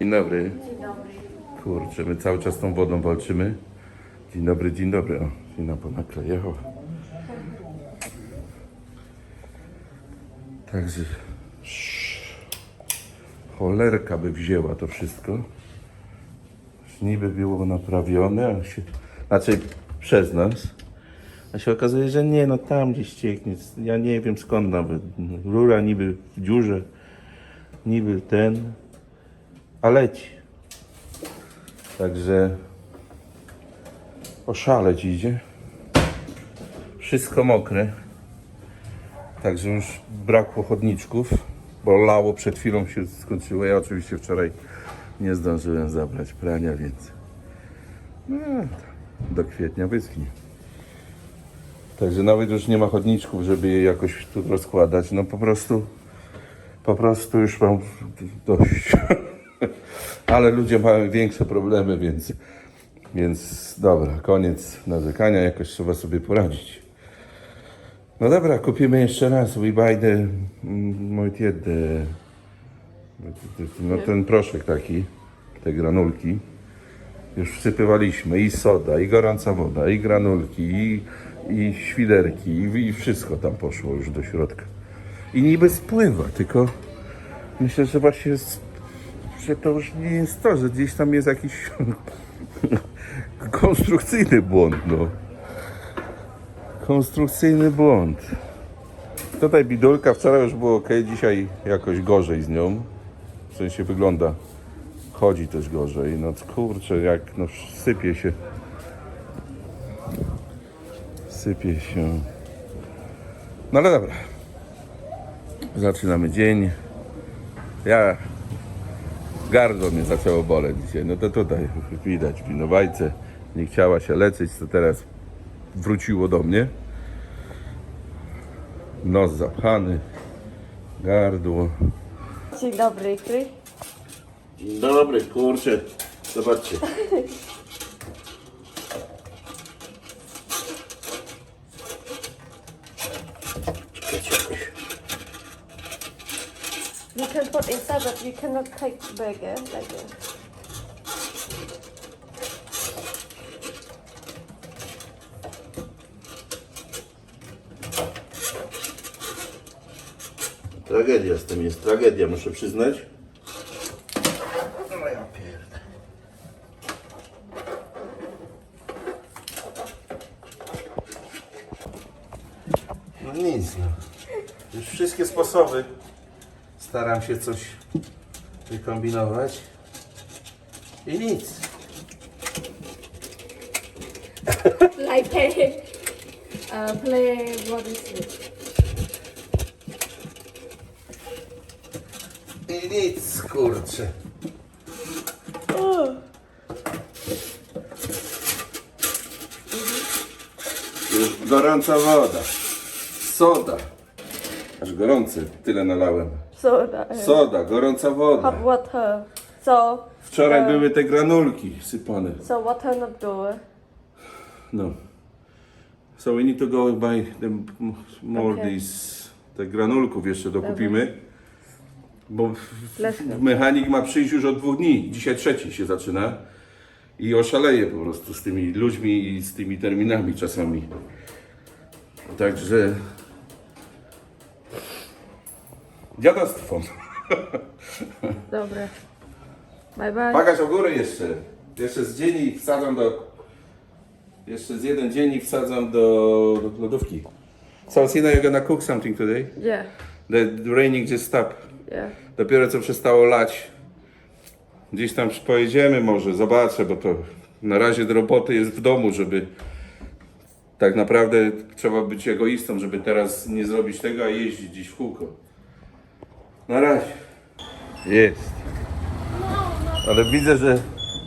Dzień dobry. Dzień dobry. Kurczę, my cały czas tą wodą walczymy. Dzień dobry, dzień dobry. O, Zina ponaklejała. Także sz- cholerka by wzięła to wszystko. Niby było naprawione, a się, znaczy przez nas. A się okazuje, że nie, no tam gdzieś cieknie. Ja nie wiem skąd nawet. Rura niby w dziurze, niby ten, a leci. Także oszaleć idzie. Wszystko mokre. Także już brakło chodniczków, bo lało przed chwilą się skończyło. Ja oczywiście wczoraj nie zdążyłem zabrać prania, więc no, do kwietnia wyschnie. Także nawet już nie ma chodniczków, żeby je jakoś tu rozkładać. No po prostu, po prostu już mam dość. Ale ludzie mają większe problemy, więc, więc dobra, koniec narzekania, jakoś trzeba sobie poradzić. No dobra, kupimy jeszcze raz. We buy the, mm, Mojtied, the, no ten proszek taki, te granulki. Już wsypywaliśmy i soda, i gorąca woda, i granulki, i, i świderki, i, i wszystko tam poszło już do środka. I niby spływa, tylko myślę, że właśnie że to już nie jest to, że gdzieś tam jest jakiś konstrukcyjny błąd, no. Konstrukcyjny błąd. Tutaj bidulka, wczoraj już było ok, dzisiaj jakoś gorzej z nią. W sensie wygląda, chodzi też gorzej. No kurczę, jak no sypie się. Sypie się. No ale dobra. Zaczynamy dzień. Ja Gardło mnie zaczęło boleć dzisiaj. No to tutaj widać winowajce. Nie chciała się leczyć, to teraz wróciło do mnie. Nos zapchany, gardło. Dzień dobry, Kry. Dzień dobry, kurczę. Zobaczcie. Czekajcie jakoś. You can put inside, but you cannot take bigger like this. Tragedia z tym jest, tragedia, muszę przyznać. No ja pierdolę. No nic no. Już wszystkie sposoby staram się coś wykombinować i nic. Like play, uh, play what is it? I nic, kurczę. Już gorąca woda. Soda. Aż gorący, tyle nalałem. Soda. uh, Soda, gorąca woda. Hot water. So, Wczoraj uh, były te granulki sypane. so water not good. No. So we need to go buy the m- more these, te granulków jeszcze dokupimy. Bo mechanik ma przyjść już od dwóch dni. Dzisiaj trzeci się zaczyna. I oszaleje po prostu z tymi ludźmi i z tymi terminami czasami. Także... Dziadostwo. Dobra. Bye bye. Bagaż o górę jeszcze. Jeszcze z dzień i wsadzam do... Jeszcze z jeden dzień i wsadzam do, do lodówki. So, Sina, you're gonna cook something today? Yeah, The, the raining just stopped. yeah. Dopiero co przestało lać. Gdzieś tam pojedziemy może, zobaczę, bo to na razie do roboty jest w domu, żeby tak naprawdę trzeba być egoistą, żeby teraz nie zrobić tego, a jeździć gdzieś w kółko. Na razie. Jest. Ale widzę, że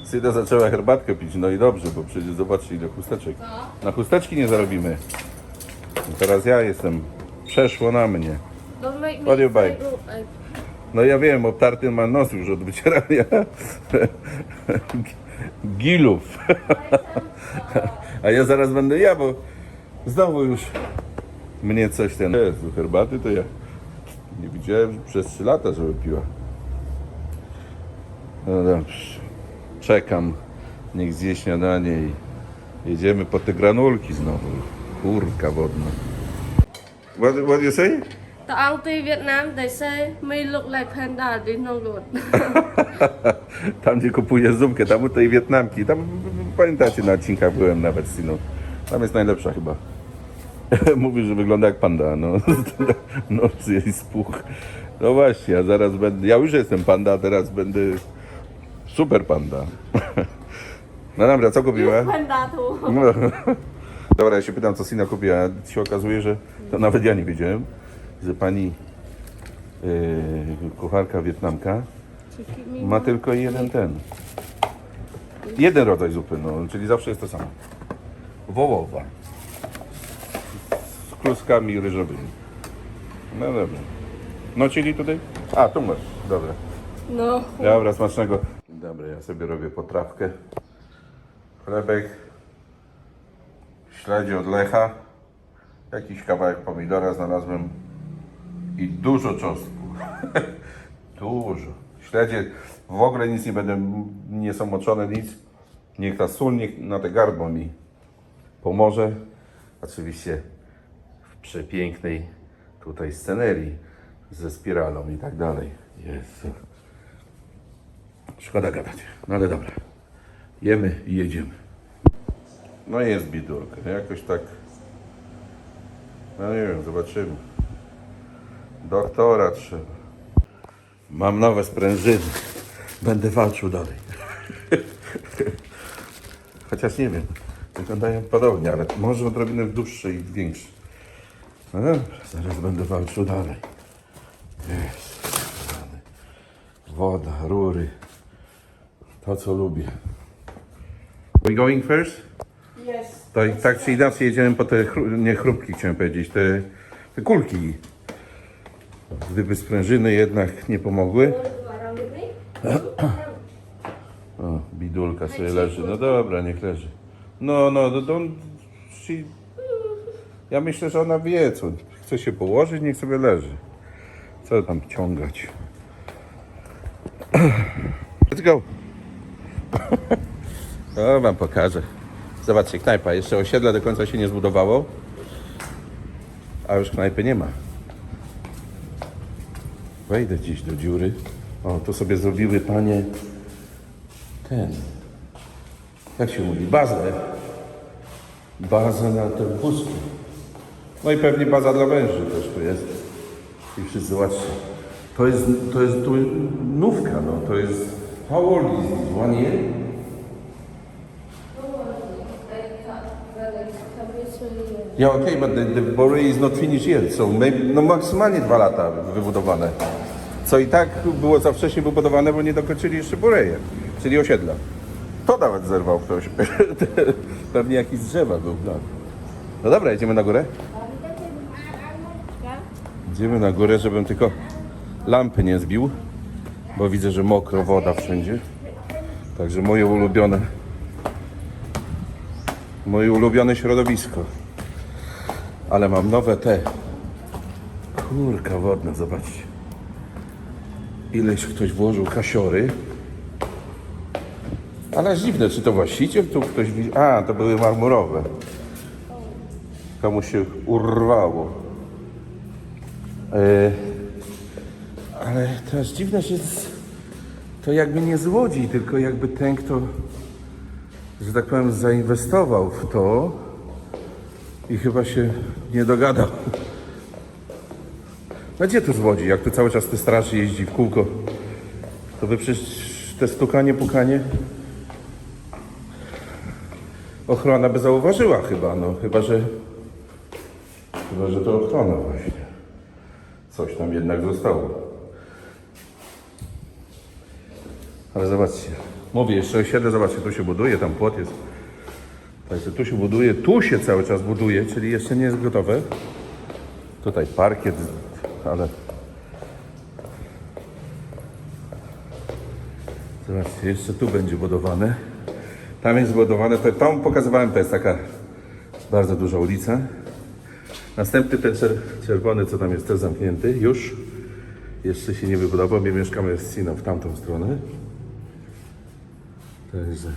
Syda zaczęła herbatkę pić. No i dobrze, bo przecież zobaczcie ile chusteczek. Na chusteczki nie zarobimy. I teraz ja jestem. Przeszło na mnie. What do you buy? No ja wiem, obtarty ma nos już od wycierania gilów. A ja zaraz będę ja, bo znowu już mnie coś ten... Jezu, herbaty to ja nie widziałem przez 3 lata, żeby piła. No dobrze. Czekam. Niech zje śniadanie i jedziemy po te granulki znowu. Kurka wodna. What, what you say? The auntie Vietnam, they say me look like panda, they no good. tam gdzie kupuję zumkę, tam u tej Wietnamki. Tam pamiętacie na odcinkach byłem nawet z Tam jest najlepsza chyba. Mówi, że wygląda jak panda, no. Nos jej spuch. No właśnie, ja zaraz będę. Ja już jestem panda, a teraz będę super panda. No dobra, co kupiła? panda tu No. Dobra, ja się pytam, co Sina kupiła. Się okazuje, że to nawet ja nie wiedziałem, że pani yy, kucharka Wietnamka ma tylko jeden ten. Jeden rodzaj zupy, no, czyli zawsze jest to samo. Wołowa. Kluskami ryżowymi. No dobra. No czyli tutaj? A, tu masz. Dobra. no Dobra, smacznego. Dobra, ja sobie robię potrawkę. Chlebek. Śledzie od Lecha. Jakiś kawałek pomidora znalazłem. I dużo czosnku. dużo. Śledzie w ogóle nic nie będę, nie są moczone, nic. Niech ta sól niech na te gardło mi pomoże. Oczywiście przepięknej tutaj scenerii ze spiralą i tak dalej. Jezu. Szkoda gadać. No ale dobra. Jemy i jedziemy. No jest bidulka. Jakoś tak. No nie wiem, zobaczymy. Doktora trzeba. Mam nowe sprężyny. Będę walczył dalej. Chociaż nie wiem. Wyglądają podobnie, ale może odrobinę dłuższe i większe. No dobra, zaraz będę walczył dalej. Jest. Woda, rury. To co lubię. We going first? yes To i tak czy inaczej jedziemy po te, chru- nie chrupki chciałem powiedzieć, te, te kulki. Gdyby sprężyny jednak nie pomogły. O, bidulka sobie leży. No dobra, niech leży. No, no, no, no she... Ja myślę, że ona wie, co chce się położyć, niech sobie leży. Co tam ciągać? Let's go. O, wam pokażę. Zobaczcie, knajpa. Jeszcze osiedle do końca się nie zbudowało. A już knajpy nie ma. Wejdę gdzieś do dziury. O, tu sobie zrobiły panie ten. Jak się mówi? Bazę. Bazę na te wózki. No i pewnie baza dla mężczyzn też tu jest. I wszyscy zobaczcie. To jest, to jest tu nówka, no. To jest... How old is this? One year? Yeah, okay, but the, the Boree is not finished yet, so maybe, no maksymalnie dwa lata wybudowane. Co i tak było za wcześnie wybudowane, bo nie dokończyli jeszcze Boreje, czyli osiedla. To nawet zerwał ktoś. Pewnie jakiś drzewa był plan. No dobra, jedziemy na górę? Idziemy na górę, żebym tylko lampy nie zbił, bo widzę, że mokro woda wszędzie. Także moje ulubione moje ulubione środowisko. Ale mam nowe te. Kurka wodna, zobaczcie. Ileś ktoś włożył kasiory. Ale dziwne, czy to właściciel tu ktoś? A, to były marmurowe. Komuś się urwało. E, ale dziwne, że z- to jakby nie z Łodzi, tylko jakby ten, kto że tak powiem, zainwestował w to i chyba się nie dogadał. No gdzie tu z Łodzi, jak tu cały czas te straży jeździ w kółko, to by przecież te stukanie, pukanie ochrona by zauważyła chyba, no chyba, że chyba, że to ochrona właśnie. Coś tam jednak zostało. Ale zobaczcie, mówię jeszcze osiedle, zobaczcie, tu się buduje, tam płot jest. Także tu się buduje, tu się cały czas buduje, czyli jeszcze nie jest gotowe. Tutaj parkiet, ale... Zobaczcie, jeszcze tu będzie budowane. Tam jest budowane, to tam pokazywałem, to jest taka bardzo duża ulica. Następny ten czer czerwony, co tam jest też zamknięty, już. Jeszcze się nie wybudował, my mieszkamy z Siną w tamtą stronę. Także.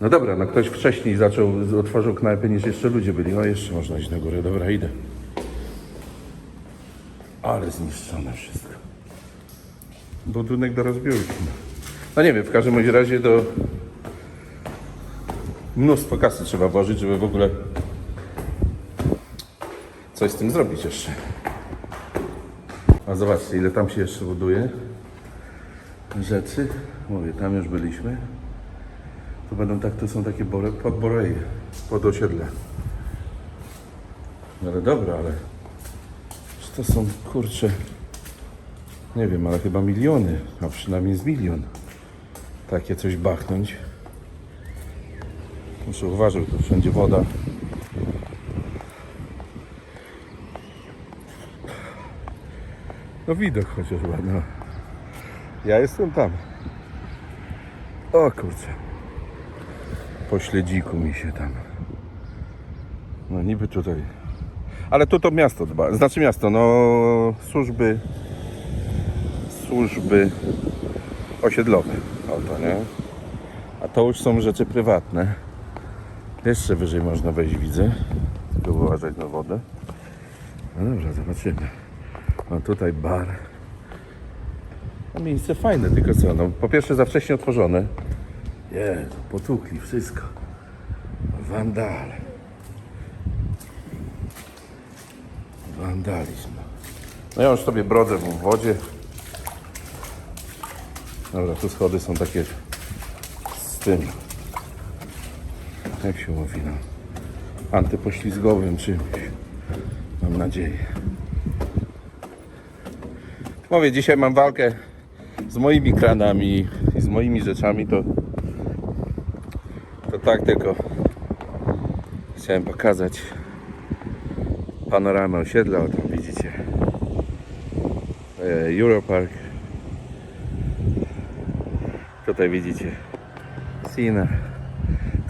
No dobra, no ktoś wcześniej zaczął, otworzył knajpę niż jeszcze ludzie byli. No jeszcze można iść na górę. Dobra, idę. Ale zniszczone wszystko. Budynek do rozbiórki. No nie wiem, w każdym razie to mnóstwo kasy trzeba włożyć, żeby w ogóle coś z tym zrobić jeszcze. A zobaczcie, ile tam się jeszcze buduje rzeczy. Mówię, tam już byliśmy. To będą tak, to są takie bore, podboreje, pod osiedle. No ale dobra, ale to są kurcze, nie wiem, ale chyba miliony, a przynajmniej z milion. Takie coś bachnąć. Muszę uważać, to wszędzie woda. No widok chociaż ładny. Ja jestem tam. O kurczę. Po śledziku mi się tam. No niby tutaj. Ale tu to miasto dba. Znaczy miasto, no służby. Służby osiedlowe. O to nie. A to już są rzeczy prywatne. Jeszcze wyżej można wejść, widzę. Tylko uważać na wodę. No dobra, zobaczymy. No tutaj bar. No miejsce fajne, tylko co, no po pierwsze za wcześnie otworzone. Jezu, potukli wszystko. Wandal. Wandalizm. No ja już sobie brodzę w wodzie. Dobra, tu schody są takie z tym. Jak się mówi, no. Antypoślizgowym czymś. Mam nadzieję. Mówię, dzisiaj mam walkę z moimi kranami i z moimi rzeczami, to to tak tylko chciałem pokazać panoramę osiedla, o tam widzicie. E, Europark. Tutaj widzicie Sina.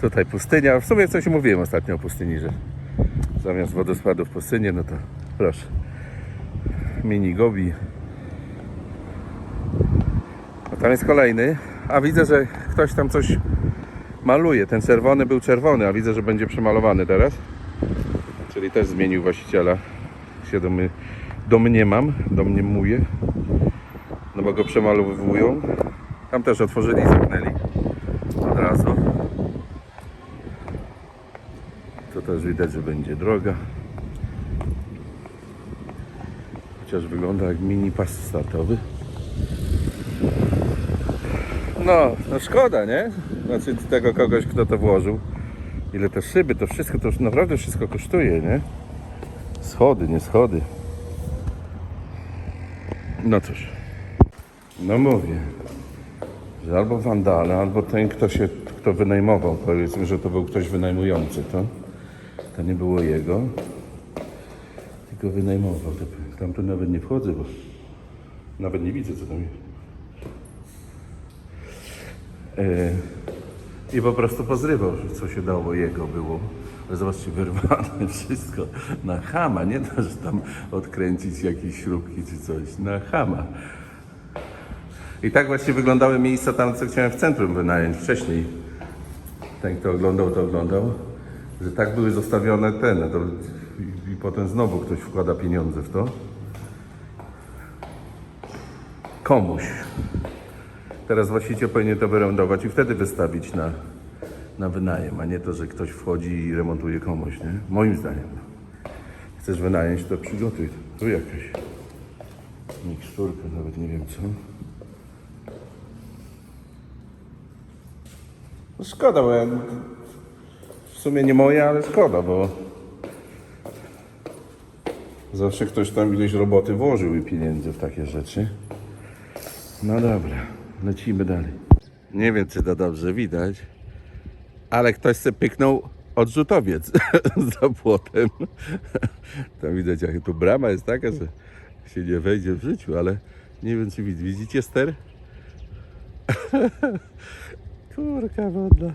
Tutaj pustynia, w sumie coś mówiłem ostatnio o pustyni, że zamiast wodospadów pustynię, no to proszę. Mini gobi tam jest kolejny, a widzę, że ktoś tam coś maluje. Ten czerwony był czerwony, a widzę, że będzie przemalowany teraz. Czyli też zmienił właściciela. Się domy, domniemam, domniemuję. No bo go przemalowują. Tam też otworzyli i zamknęli. Od razu. To też widać, że będzie droga. Chociaż wygląda jak mini pas startowy. No, no szkoda, nie? Znaczy tego kogoś, kto to włożył. Ile te szyby, to wszystko, to już naprawdę wszystko kosztuje, nie? Schody, nie schody. No cóż. No mówię, że albo wandale, albo ten, kto się, kto wynajmował, powiedzmy, że to był ktoś wynajmujący, to, to nie było jego, tylko wynajmował. To, tam tu nawet nie wchodzę, bo nawet nie widzę, co tam jest. E, I po prostu pozrywał, co się dało jego było. Ale zobaczcie, wyrwane wszystko na chama, nie to, że tam odkręcić jakieś śrubki czy coś, na chama. I tak właśnie wyglądały miejsca tam, co chciałem w centrum wynająć wcześniej. Ten, kto oglądał, to oglądał, że tak były zostawione te, to i, i potem znowu ktoś wkłada pieniądze w to. Komuś. Teraz właściciel powinien to wyrądować i wtedy wystawić na, na wynajem, a nie to, że ktoś wchodzi i remontuje komuś, nie? Moim zdaniem. Chcesz wynająć, to przygotuj. Tu jakaś miksturka, nawet nie wiem co. No szkoda, bo ja, w sumie nie moja, ale szkoda, bo zawsze ktoś tam ileś roboty włożył i pieniędzy w takie rzeczy. No dobra, lecimy dalej. Nie wiem, czy to dobrze widać, ale ktoś se pyknął odrzutowiec za płotem. Tam widać, jak tu brama jest taka, że się nie wejdzie w życiu, ale nie wiem, czy widzicie. Widzicie ster? Kurka wodna.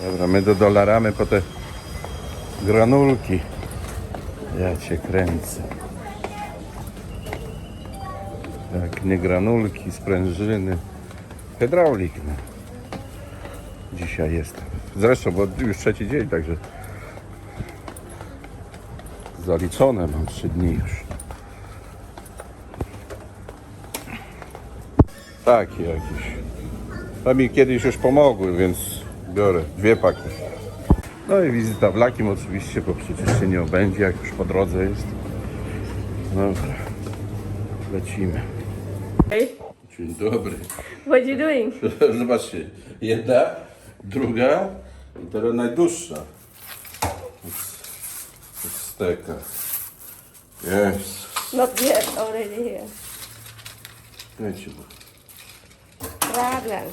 Dobra, my do dolaramy po te granulki. Ja cię kręcę. Tak, nie granulki, sprężyny. Hydraulik. No. dzisiaj jest. Zresztą, bo już trzeci dzień, także zaliczone mam trzy dni już. Takie jakieś. To mi kiedyś już pomogły, więc biorę dwie paki. No i wizyta w Lakim oczywiście, bo przecież się nie obędzie, jak już po drodze jest. Dobra, lecimy. Dzień dobry. what you doing? Zobaczcie, jedna, druga i teraz najdłuższa. Steka. Jest. Not yet, already here. Czekajcie, bo Problem.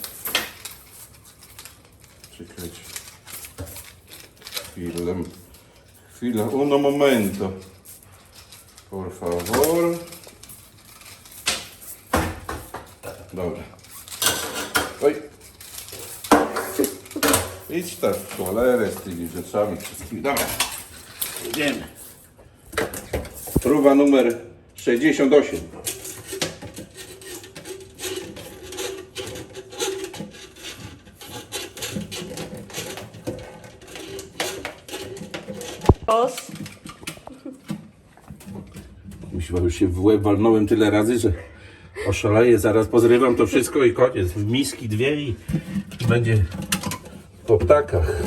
czekajcie. Chwilę. Chwilę. Uno momento. Por favor. Dobra. Oj. Idź tak w cholerę z tymi rzeczami wszystkimi. Dobra. Jedziemy. Próba numer 68. Boss. Myślę, już się w łeb walnąłem tyle razy, że oszaleję, zaraz pozrywam to wszystko i koniec. W miski dwie i będzie po ptakach.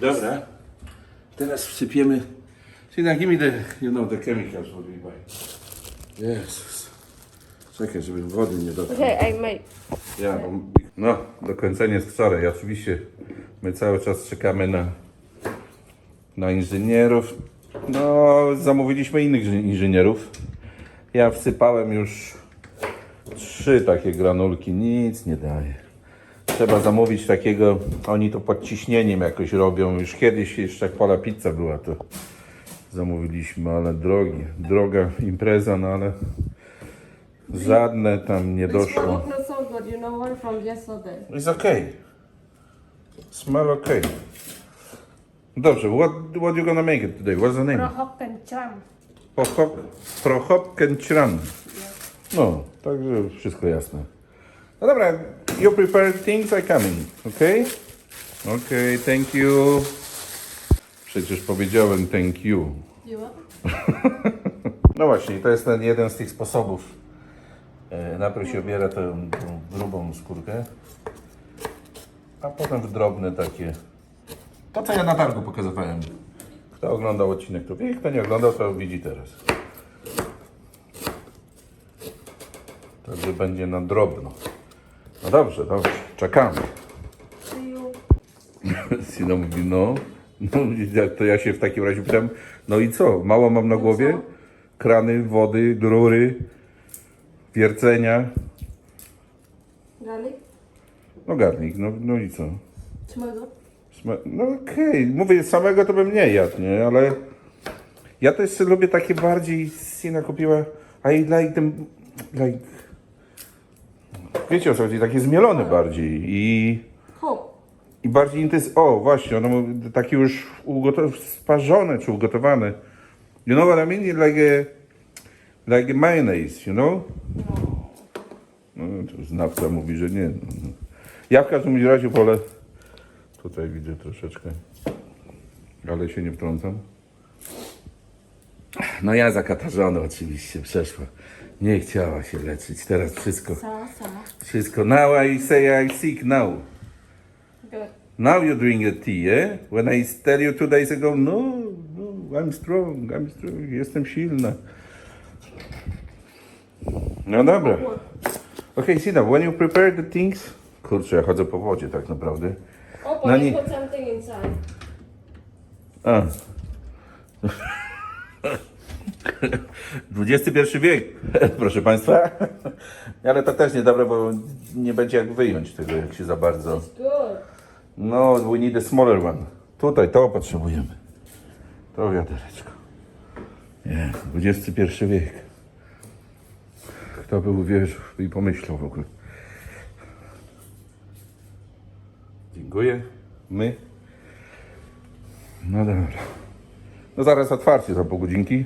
Dobra. Teraz wsypiemy. Sina, give me the, you know, the chemicals what we buy. Jezus. Czekaj, żeby wody nie dotknął. Okay, I. Ja. No, dokończenie jest wczoraj. Oczywiście my cały czas czekamy na, na inżynierów. No, zamówiliśmy innych inży- inżynierów. Ja wsypałem już trzy takie granulki. Nic nie daje. Trzeba zamówić takiego, oni to pod ciśnieniem jakoś robią. Już kiedyś, jeszcze jak Pola Pizza była, to zamówiliśmy, ale drogi, droga impreza, no ale żadne tam nie doszło. It's okay. Smell okay. Dobrze, what, what you gonna make it today? What's the name? Prohoppen cham. Prohop, Prohopkenchran. No, także wszystko jasne. No dobra, you prepare things, I come in, okay? Okay, thank you. Przecież powiedziałem thank you. No właśnie, to jest ten jeden z tych sposobów. E, Najpierw się obiera tę, tą grubą skórkę, a potem w drobne takie. To, co ja na targu pokazywałem. Kto oglądał odcinek, to wie, kto nie oglądał, to widzi teraz. Także będzie na drobno. No dobrze, dobrze, czekamy. Sino mówi, no, no to ja się w takim razie pytam, no i co, mało mam na głowie? Krany, wody, rury, wiercenia, Garlic. no garnik, no, no i co? Smell good. Sma- No okej, mówię, samego to bym nie jadł, nie, ale ja też lubię takie bardziej, Sina kupiła, I like them, like, wiecie o co chodzi, takie zmielone bardziej i... I bardziej intensywne. O, właśnie, ono takie już ugotowane, sparzone czy ugotowane. You know what I mean? Like a, like a mayonnaise, you know? No, to znawca mówi, że nie. No, no. Ja w każdym razie wolę. Tutaj widzę troszeczkę, ale się nie wtrącam. No ja zakatarzony oczywiście przeszła. Nie chciała się leczyć. Teraz wszystko, wszystko. Now I say I sick now. Good. Now you drink a tea, yeah? When I tell you two days ago, no, no, I'm strong, I'm strong, jestem silna. No dobra. Okay, Sina, when you prepare the things... Kurczę, ja chodzę po wodzie tak naprawdę. Oh, No but nie- you put something inside. A. XXI wiek, proszę Państwa. Ale to też niedobre, bo nie będzie jak wyjąć tego, jak się za bardzo... Good. No, we need a smaller one. Tutaj, to potrzebujemy. To wiadereczko. Nie, XXI wiek. Kto by uwierzył i pomyślał w ogóle. Dziękuję. My. No dobra. No zaraz otwarcie za pół godzinki.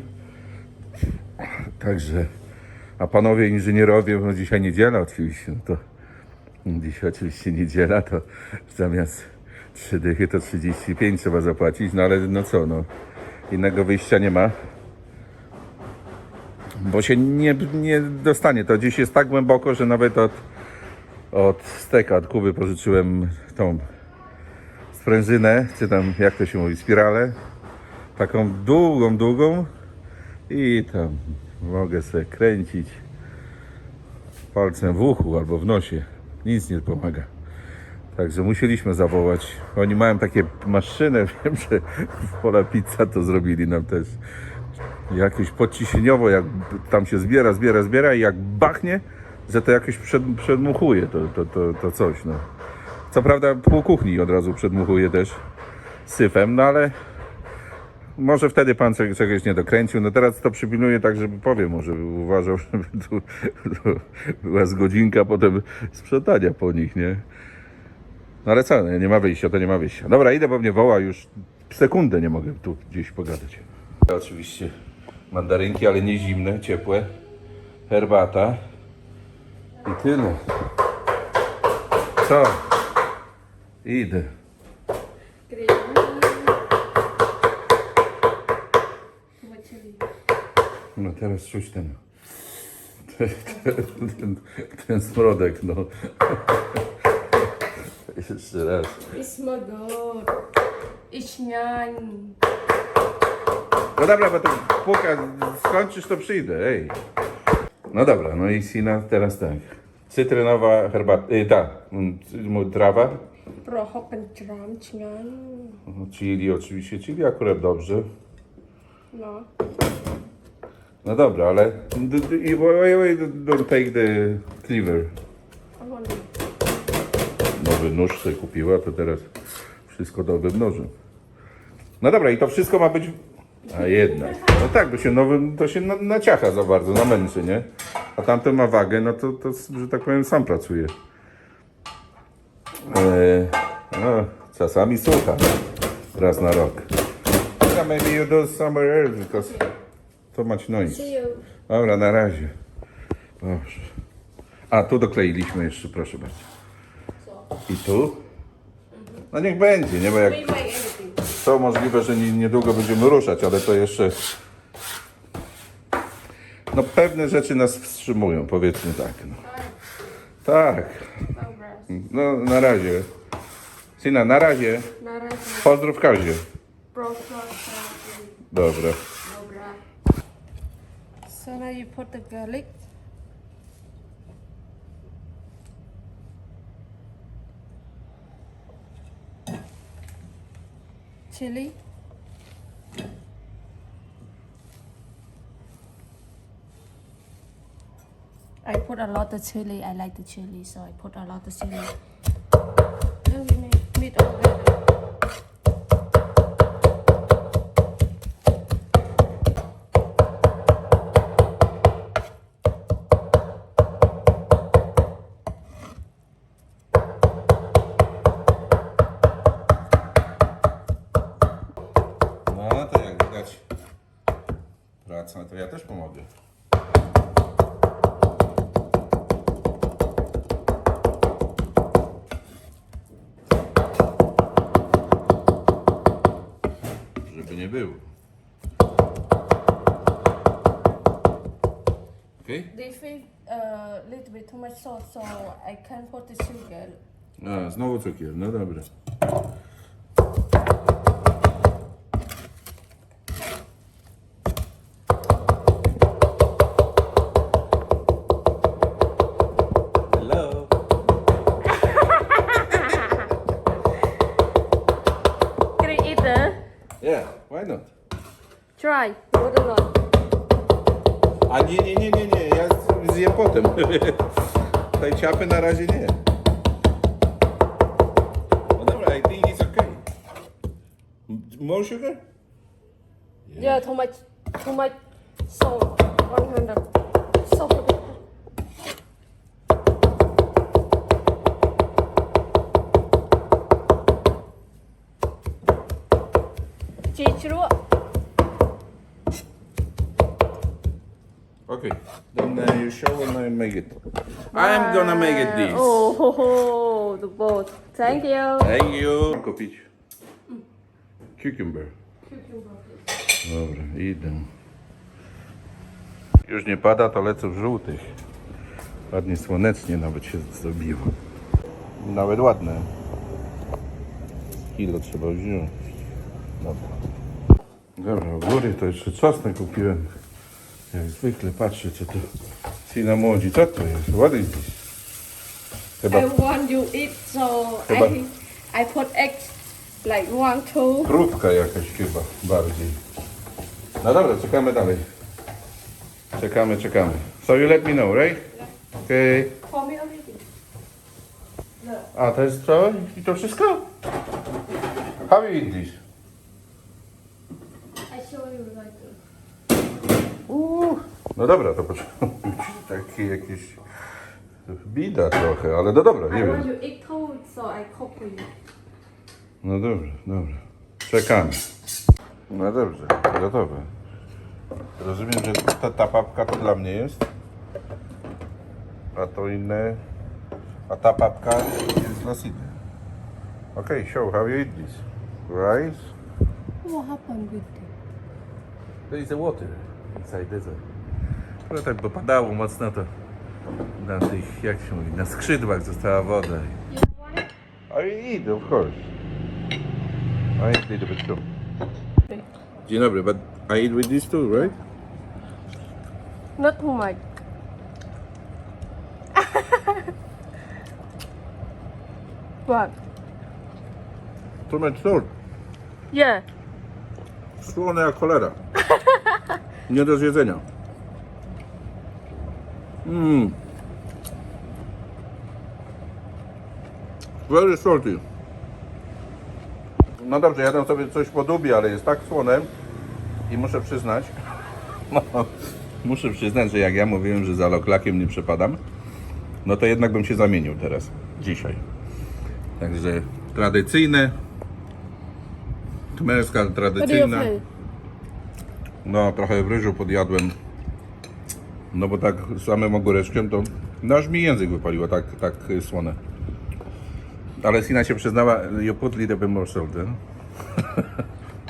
Także A panowie inżynierowie, no dzisiaj niedziela oczywiście, no to dzisiaj oczywiście niedziela, to zamiast 3 dychy to 35 trzeba zapłacić, no ale no co, no innego wyjścia nie ma. Bo się nie, nie dostanie, to gdzieś jest tak głęboko, że nawet od, od steka, od Kuby pożyczyłem tą sprężynę, czy tam, jak to się mówi, spiralę, taką długą, długą i tam mogę sobie kręcić palcem w uchu albo w nosie. Nic nie pomaga. Także musieliśmy zawołać. Oni mają takie maszyny, wiem, że w Pola Pizza to zrobili nam też. Jakieś podciśnieniowo, jak tam się zbiera, zbiera, zbiera i jak bachnie, że to jakoś przed, przedmuchuje to, to, to, to coś. No. Co prawda pół kuchni od razu przedmuchuje też syfem, no ale może wtedy pan czegoś nie dokręcił. No teraz to przypilnuję tak, żeby powiem, może uważał, żeby tu była z godzinka potem sprzątania po nich, nie? No ale co, nie ma wyjścia, to nie ma wyjścia. Dobra, idę, bo mnie woła już sekundę nie mogę tu gdzieś pogadać. Oczywiście mandarynki, ale nie zimne, ciepłe. Herbata. I tyle. Co? Idę. No teraz czuć ten, ten, ten, ten smrodek, no. Jeszcze raz. My god. It's nyan. No dobra, bo to puka, skończysz to przyjdę, ej. No dobra, no i Sina teraz tak. Cytrynowa herbata, y, ta, mm, trawa, Prochop trącian. No. Mhm, chili oczywiście, chili akurat dobrze. No. No dobra, ale i- don't take the cleaver. Nowy nóż sobie kupiła, to teraz wszystko nowym nożem. No dobra, i to wszystko ma być... A jednak. No tak, bo się nowym, to się na- naciacha za bardzo, namęczy, nie? A tamten ma wagę, no to, to, że tak powiem, sam pracuje. Eee, no, czasami słucha. Raz na rok. Yeah, maybe you do somewhere else, because to much noise. See you. Dobra, na razie. Dobrze. A, tu dokleiliśmy jeszcze, proszę bardzo. I tu? No niech będzie, nie? Bo jak everything. to możliwe, że nie, niedługo będziemy ruszać, ale to jeszcze... No pewne rzeczy nas wstrzymują, powiedzmy tak. No. Tak. No na razie. Sina, na razie. Na razie. Pozdrów Kazie. Proszę. Dobra. Dobra. So now you put the garlic. Chili. I put a lot of chili. I like the chili, so I put a lot of chili. Then we make. Było. Okej? They feel uh, a little bit too much salt, so I can put the sugar. A, znowu cukier, no dobra. Yeah, why not? Try. What a lot. A nie, nie, nie, nie, nie, ja zjem potem. Tej ciapy na razie nie. No dobra, I think it's okay. More sugar? Yeah, too much, too much salt. 100 Okay. Then uh, you show and I make it. I'm gonna make it this. Oh, ho, ho, the boat. Thank you. Thank you. Kupić. Cucumber. Dobra, idę. Już nie pada, to lecę w żółtych. Ładnie słonecznie nawet się zrobiło. Nawet ładne. Kilo trzeba wziąć. Dobra. Dobra, u góry to jeszcze czosnek kupiłem. Jak zwykle patrzę, co to ci na młodzi. Co to jest? What is this? Chyba I want you eat, so Chyba- I I put eggs like one, two. Krótka jakaś chyba bardziej. No dobra, czekamy dalej. Czekamy, czekamy. So you let me know, right? Okay. For me already. A to jest to? I to wszystko? How you eat this? I show you like Uuu. No dobra, to poczekaj. Taki jakiś bida trochę, ale no dobra, nie I want wiem. you eat cold, so I cook for you. No dobra, dobra. Czekamy. No dobrze, gotowe. Rozumiem, że ta, ta papka to dla mnie jest. A to inne. A ta papka jest dla Sidy. Okay, show how you eat this. Rice. What happened with it? There is a water inside. Ale tak bo padało mocno to na tych, jak się mówi, na skrzydłach została woda. I eat, of course. I eat a little bit too. Dzień dobry, but I eat with this too, right? Not too much. what? Too much salt. Yeah. Słone jak cholera. Nie do zjedzenia. Mmm. Very salty. No dobrze, jadam sobie coś po dubie, ale jest tak słone i muszę przyznać, no, muszę przyznać, że jak ja mówiłem, że za loklakiem nie przepadam, no to jednak bym się zamienił teraz, dzisiaj. Także tradycyjne, tmerska tradycyjna. No, trochę ryżu podjadłem. No bo tak samym ogóreczkiem to. No aż mi język wypaliło, tak, tak słone. Ale Sina się przyznała, you put little bit more salt, eh?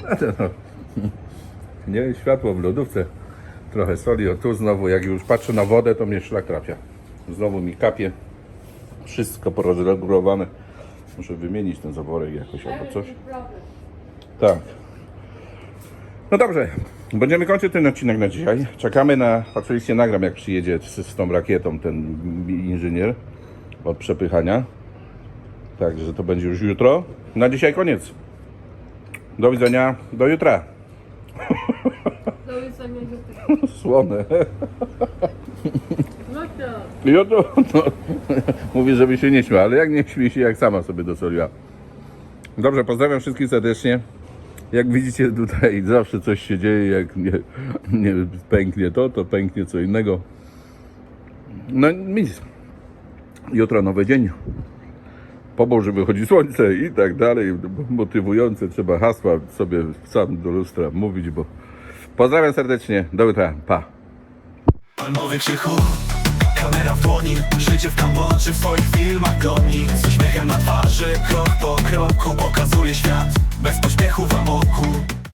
No no. Nie, światło w lodówce. Trochę soli, o tu znowu, jak już patrzę na wodę, to mnie szlak trafia. Znowu mi kapie. Wszystko porozregulowane. Muszę wymienić ten zaworek jakoś albo coś. Tak. No dobrze, będziemy kończyć ten odcinek na dzisiaj. Czekamy na, oczywiście nagram jak przyjedzie z, z tą rakietą ten inżynier od przepychania. Także to będzie już jutro. Na dzisiaj koniec. Do widzenia, do jutra. Do widzenia jutro. Słone. No. Jutro, no, mówi, żeby się nie śmiał, ale jak nie śmieje się, jak sama sobie dosoliła. Dobrze, pozdrawiam wszystkich serdecznie. Jak widzicie tutaj zawsze coś się dzieje, jak nie, nie pęknie to, to pęknie co innego. No nic. Jutro nowy dzień. Pobór, że wychodzi słońce i tak dalej. Motywujące, trzeba hasła sobie sam do lustra mówić, bo pozdrawiam serdecznie. Do jutra. Pa. Palmowy krzychu, kamera w dłoni Życie w Kambodży w swoich filmach goni. Z uśmiechem na twarzy, krok po kroku Pokazuje świat, bez pośpiechu w amoku